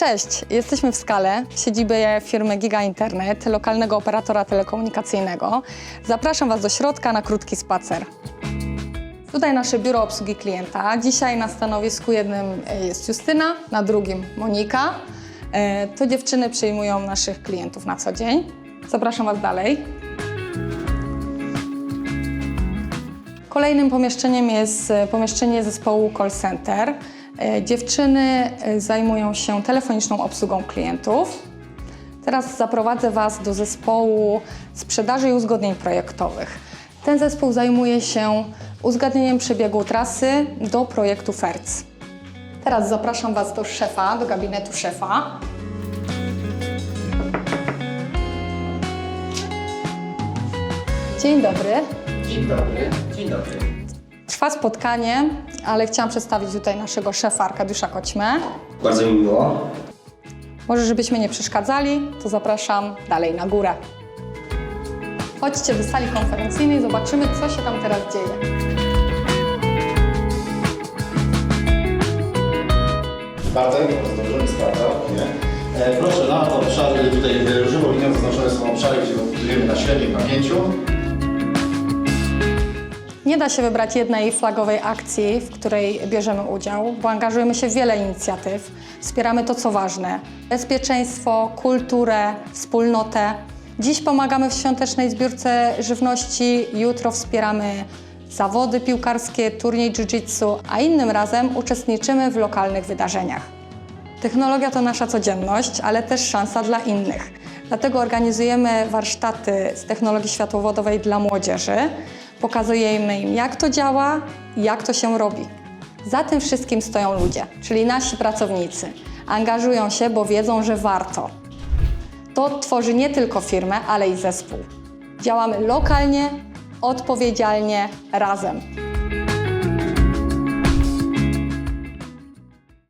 Cześć, jesteśmy w Skale, w siedzibie firmy Giga Internet, lokalnego operatora telekomunikacyjnego. Zapraszam Was do środka na krótki spacer. Tutaj nasze biuro obsługi klienta. Dzisiaj na stanowisku jednym e, jest Justyna, na drugim Monika. E, To dziewczyny przyjmują naszych klientów na co dzień. Zapraszam Was dalej. Kolejnym pomieszczeniem jest e, pomieszczenie zespołu call center. E, Dziewczyny e, zajmują się telefoniczną obsługą klientów. Teraz zaprowadzę Was do zespołu sprzedaży i uzgodnień projektowych. Ten zespół zajmuje się uzgadnieniem przebiegu trasy do projektu FERC. Teraz zapraszam Was do szefa, do gabinetu szefa. Dzień dobry. Dzień dobry. Dzień dobry. Trwa spotkanie, ale chciałam przedstawić tutaj naszego szefa Arkadiusza Koćmę. Bardzo mi miło. Może żebyśmy nie przeszkadzali, to zapraszam dalej na górę. Chodźcie do sali konferencyjnej, zobaczymy, co się tam teraz dzieje. Bartek, bardzo dobrze, mi sprawdzał, nie? E, proszę, na obszary, tutaj żywą linią zaznaczone są obszary, gdzie budujemy na średniej pamięciu. Nie da się wybrać jednej flagowej akcji, w której bierzemy udział, bo angażujemy się w wiele inicjatyw. Wspieramy to, co ważne: bezpieczeństwo, kulturę, wspólnotę. Dziś pomagamy w świątecznej zbiórce żywności, jutro wspieramy zawody piłkarskie, turniej jiu-jitsu, a innym razem uczestniczymy w lokalnych wydarzeniach. Technologia to nasza codzienność, ale też szansa dla innych. Dlatego organizujemy warsztaty z technologii światłowodowej dla młodzieży. Pokazujemy im, jak to działa jak to się robi. Za tym wszystkim stoją ludzie, czyli nasi pracownicy. Angażują się, bo wiedzą, że warto. To tworzy nie tylko firmę, ale i zespół. Działamy lokalnie, odpowiedzialnie, razem.